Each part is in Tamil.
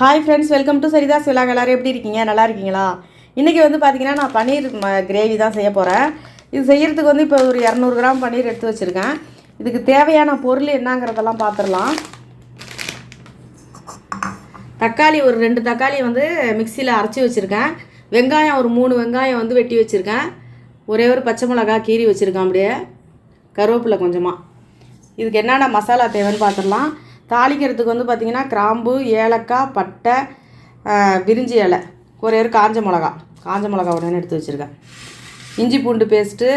Hi friends welcome to Saritha's விழா எல்லாரும் எப்படி இருக்கீங்க? நல்லா இருக்கீங்களா? இன்றைக்கி வந்து பார்த்தீங்கன்னா நான் பன்னீர் கிரேவி தான் செய்ய போகிறேன் இது செய்கிறதுக்கு வந்து இப்போ ஒரு இரநூறு கிராம் பன்னீர் எடுத்து வச்சுருக்கேன். இதுக்கு தேவையான பொருள் என்னங்கிறதெல்லாம் பார்த்துடலாம் தக்காளி ஒரு ரெண்டு தக்காளி வந்து மிக்சியில் அரைச்சி வச்சுருக்கேன். வெங்காயம் ஒரு மூணு வெங்காயம் வந்து வெட்டி வச்சுருக்கேன். ஒரே ஒரு பச்சை மிளகா கீறி வச்சுருக்கேன் அப்படியே. கருவேப்பிலை கொஞ்சமாக இதுக்கு என்னென்ன மசாலா தேவைன்னு பார்த்துடலாம் தாளிக்கிறதுக்கு வந்து பார்த்திங்கன்னா கிராம்பு ஏலக்காய் பட்டை விரிஞ்சி இலை. ஒரே ஒரு காஞ்ச மிளகா. காஞ்ச மிளகா உடனே எடுத்து வச்சுருக்கேன். இஞ்சி பூண்டு பேஸ்ட்டு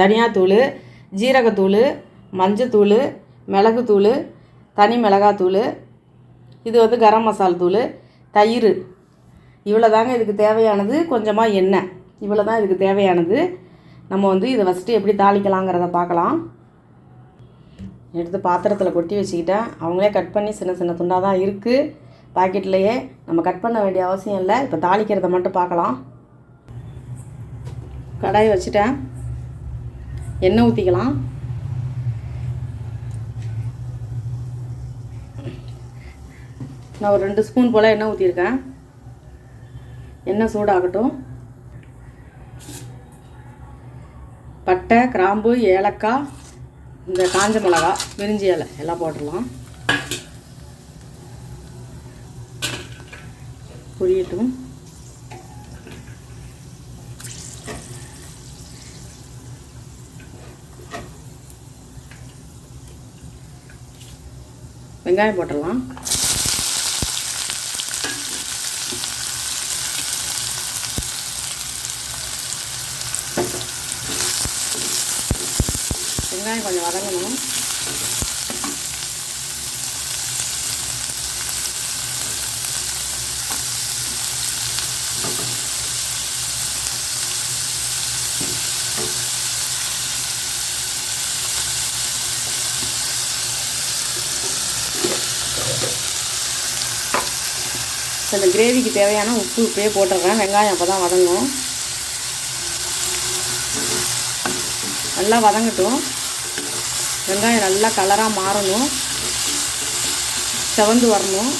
தனியாத்தூள் ஜீரகத்தூள் மஞ்சத்தூள் மிளகுத்தூள் தனி மிளகாத்தூள் இது வந்து கரம் மசால் தூள் தயிர். இவ்வளோ தாங்க இதுக்கு தேவையானது. கொஞ்சமாக எண்ணெய். இவ்வளோ தான் இதுக்கு தேவையானது. நம்ம வந்து இதை ஃபஸ்ட்டு எப்படி தாளிக்கலாங்கிறத பார்க்கலாம். எடுத்து பாத்திரத்தில் கொட்டி வச்சுக்கிட்டேன் அவங்களே கட் பண்ணி சின்ன சின்ன துண்டாக தான் இருக்குது பாக்கெட்லேயே நம்ம கட் பண்ண வேண்டிய அவசியம் இல்லை. இப்போ தாளிக்கிறத மட்டும் பார்க்கலாம் கடாய் வச்சுட்டேன். எண்ணெய் ஊற்றிக்கலாம் நான் ஒரு ரெண்டு ஸ்பூன் போல் எண்ணெய் ஊற்றிருக்கேன் எண்ணெய் சூடாகட்டும். பட்டை கிராம்பு ஏலக்காய் இந்த காஞ்ச மிளகா விரிஞ்சி இலை எல்லாம் போட்டுடலாம். பொரியட்டும். வெங்காயம் போட்டுடலாம். வெங்காயம் கொஞ்சம் வதங்கணும். இந்த கிரேவிக்கு தேவையான உப்பு இப்படியே போட்டுடுறேன் வெங்காயம் அப்போ தான் வதங்கும். நல்லா வதங்கட்டும். வெங்காயம் நல்லா கலராக மாறணும். செவந்து வரணும்.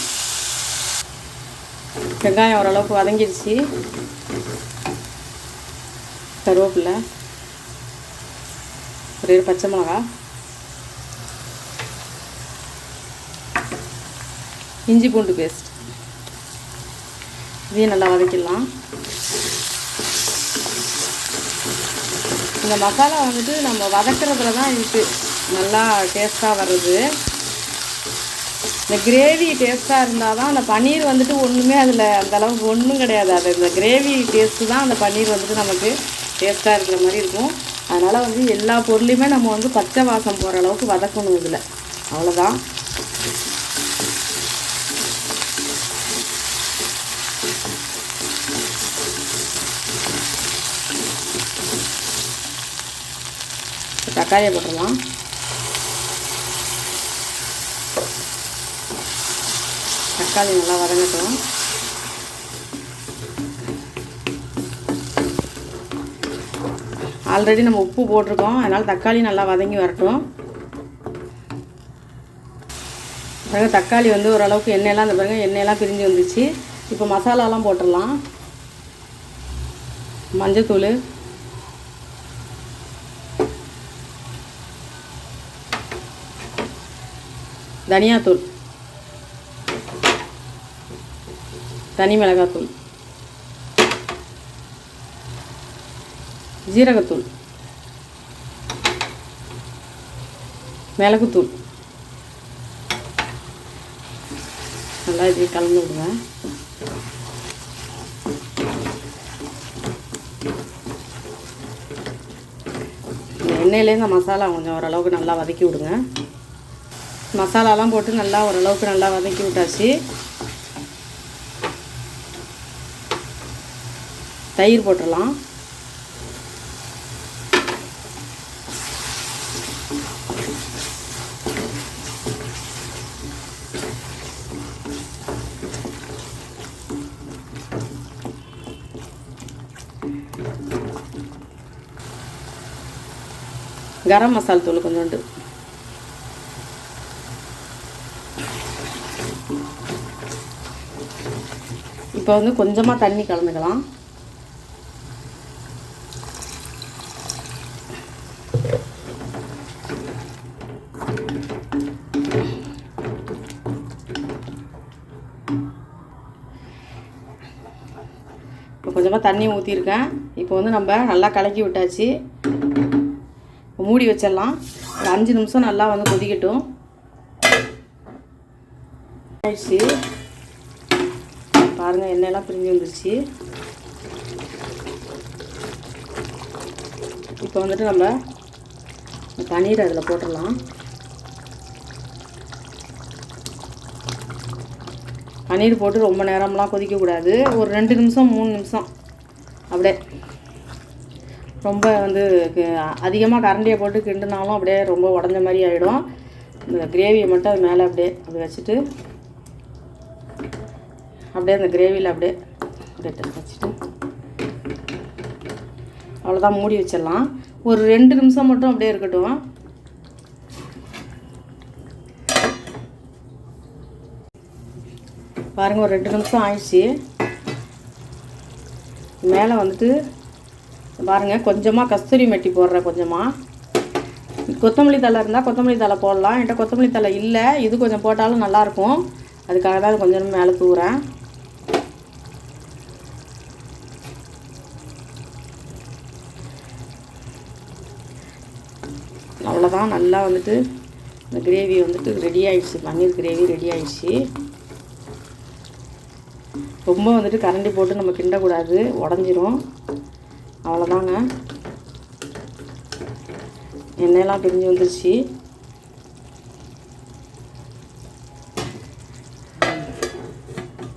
வெங்காயம் ஓரளவுக்கு வதங்கிடுச்சு. கருவேப்பிலை ஒரே ஒரு பச்சை மிளகா. இஞ்சி பூண்டு பேஸ்ட் இதையும் நல்லா வதக்கிடலாம். இந்த மசாலா வந்துட்டு நம்ம வதக்கிறதுல தான் இருக்குது நல்லா டேஸ்ட்டாக வர்றது. இந்த கிரேவி டேஸ்ட்டாக இருந்தால் தான் அந்த பன்னீர் வந்துட்டு ஒன்றுமே அதில் அந்தளவுக்கு ஒன்றும் கிடையாது. அது இந்த கிரேவி டேஸ்ட்டு தான் அந்த பன்னீர் வந்துட்டு நமக்கு டேஸ்ட்டாக இருக்கிற மாதிரி இருக்கும். அதனால் வந்து எல்லா பொருளையுமே நம்ம வந்து பச்சை வாசம் போகிற அளவுக்கு வதக்கணும் இதில். அவ்வளோதான் தக்காளியை போட்டுடலாம். தக்காளி நல்லா வதங்கட்டும். ஆல்ரெடி நம்ம உப்பு போட்டிருக்கோம். அதனால் தக்காளி நல்லா வதங்கி வரட்டும். பிறகு தக்காளி வந்து ஓரளவுக்கு எண்ணெயெல்லாம் அந்த பிறகு எண்ணெயெல்லாம் பிரிஞ்சு வந்துச்சு இப்போ மசாலாலாம் போட்டுடலாம். மஞ்சத்தூள். தனியாத்தூள். தனி மிளகாத்தூள். ஜீரகத்தூள். மிளகுத்தூள். நல்லா இது கலந்து விடுவேன் எண்ணெயிலே இந்த மசாலா கொஞ்சம் ஓரளவுக்கு நல்லா வதக்கி விடுங்க. மசாலாலாம் போட்டு நல்லா ஓரளவுக்கு நல்லா வதக்கி விட்டாச்சு. தயிர் போட்டுடலாம். கரம் மசால் தூள் கொஞ்சோண்டு. இப்போ வந்து கொஞ்சமாக தண்ணி கலந்துக்கலாம். கொஞ்சமாக தண்ணி ஊற்றிருக்கேன் இப்போ வந்து நம்ம நல்லா கலக்கி விட்டாச்சு. இப்போ மூடி வச்சிடலாம். ஒரு அஞ்சு நிமிஷம் நல்லா வந்து கொதிக்கட்டும். ஆயிடுச்சு. பாருங்கள் எண்ணெயெல்லாம் பிரிஞ்சு வந்துருச்சு. இப்போ வந்துட்டு நம்ம தண்ணீர் பன்னீர் அதில் போட்டுடலாம். பன்னீர் போட்டு ரொம்ப நேரம்லாம் கொதிக்கக்கூடாது. ஒரு ரெண்டு நிமிஷம் மூணு நிமிஷம். அப்படியே ரொம்ப வந்து அதிகமாக கரண்டியை போட்டு கிண்டுனாலும் அப்படியே ரொம்ப உடஞ்ச மாதிரி ஆகிடும் இந்த கிரேவியை மட்டும் அது மேலே அப்படியே அப்படி வச்சுட்டு அப்படியே அந்த கிரேவியில் அப்படியே அப்படியே வச்சுட்டு அவ்வளோதான் மூடி வச்சிடலாம். ஒரு ரெண்டு நிமிஷம் மட்டும் அப்படியே இருக்கட்டும். பாருங்கள் ஒரு ரெண்டு நிமிஷம் ஆயிடுச்சு. மேலே வந்துட்டு பாருங்கள் கொஞ்சமாக கஸ்தூரி மெட்டி போடுறேன் கொஞ்சமாக கொத்தமல்லி தழை இருந்தால் கொத்தமல்லி தழை போடலாம். என்கிட்ட கொத்தமல்லி தழை இல்லை. இது கொஞ்சம் போட்டாலும் நல்லாயிருக்கும். அதுக்காக தான் கொஞ்சம் மேலே தூவுறேன். அவ்வளோதான் நல்லா வந்துட்டு இந்த கிரேவி வந்துட்டு ரெடி ஆகிடுச்சு பன்னீர் கிரேவி ரெடி ஆகிடுச்சு ரொம்ப வந்துட்டு கரண்டி போட்டு நம்ம கிண்டக்கூடாது உடஞ்சிரும். அவ்வளோதாங்க. எண்ணெயெல்லாம் பிரிஞ்சு வந்துருச்சு.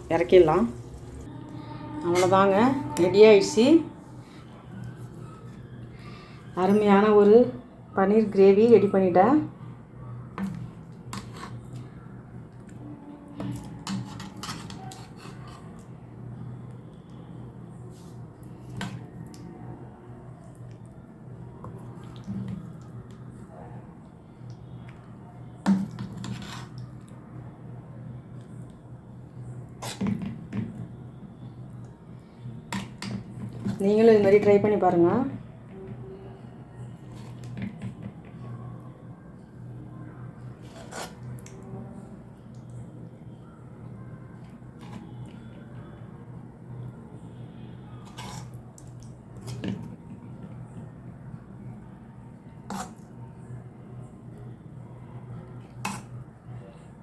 இறக்கிடலாம். அவ்வளோதாங்க. ரெடி ஆயிடுச்சு. அருமையான ஒரு பன்னீர் கிரேவி ரெடி பண்ணிட்டேன். நீங்களும் இது மாதிரி ட்ரை பண்ணி பாருங்கள்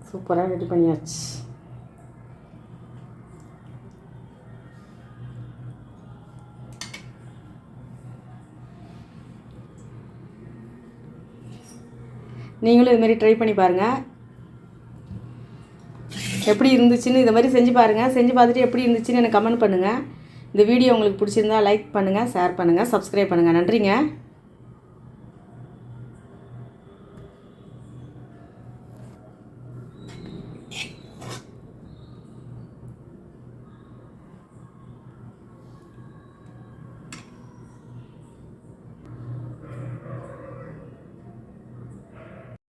சூப்பராக ரெடி பண்ணியாச்சு. நீங்களும் இது மாதிரி ட்ரை பண்ணி பாருங்கள் எப்படி இருந்துச்சுன்னு இதை மாதிரி செஞ்சு பாருங்கள் செஞ்சு பார்த்துட்டு எப்படி இருந்துச்சுன்னு எனக்கு கமெண்ட் பண்ணுங்கள் இந்த வீடியோ உங்களுக்கு பிடிச்சிருந்தா லைக் பண்ணுங்கள் ஷேர் பண்ணுங்கள் சப்ஸ்கிரைப் பண்ணுங்கள் நன்றிங்க.